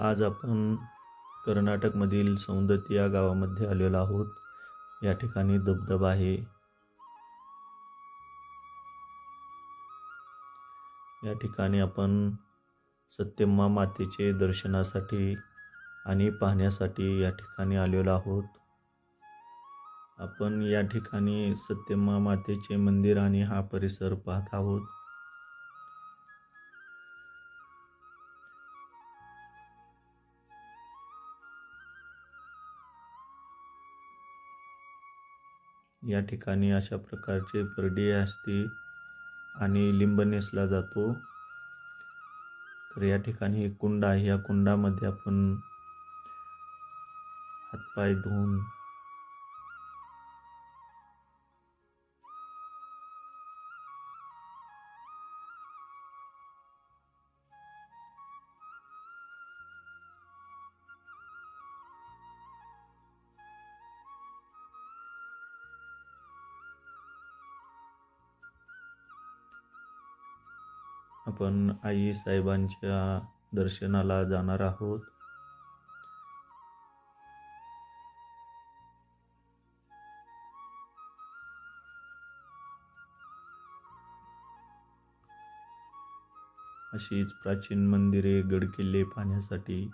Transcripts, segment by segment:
आज आपण कर्नाटकमधील सौंदती या गावामध्ये आलेलो आहोत. या ठिकाणी धबधबा आहे. या ठिकाणी आपण सत्यम्मा मातेचे दर्शनासाठी आणि पाहण्यासाठी या ठिकाणी आलेलो आहोत. आपण या ठिकाणी सत्यम्मा मातेचे मंदिर आणि हा परिसर पाहत आहोत. या ठिकाणी अशा प्रकारचे परडी असते आणि लिंब नेसला जातो. तर या ठिकाणी एक कुंड आहे. या कुंडामध्ये आपण हातपाय धुवून आपण आई साहेबांच्या दर्शनाला जाणार आहोत. अशीच प्राचीन मंदिरे गडकिल्ले पाहण्यासाठी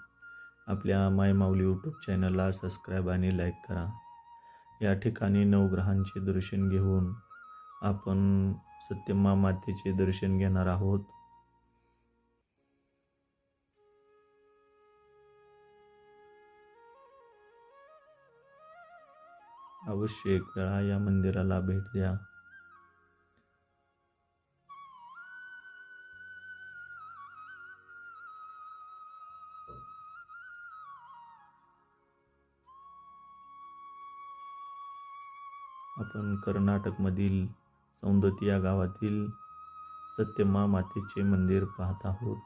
आपल्या माय माऊली यूट्यूब चॅनलला सबस्क्राईब आणि लाईक करा. या ठिकाणी नवग्रहांचे दर्शन घेऊन आपण सत्यमा मातेचे दर्शन घेणार आहोत. अवश्य एक वेळा या मंदिराला भेट द्या. आपण कर्नाटकमधील सौंदती या गावातील सत्यमा मातेचे मंदिर पाहत आहोत.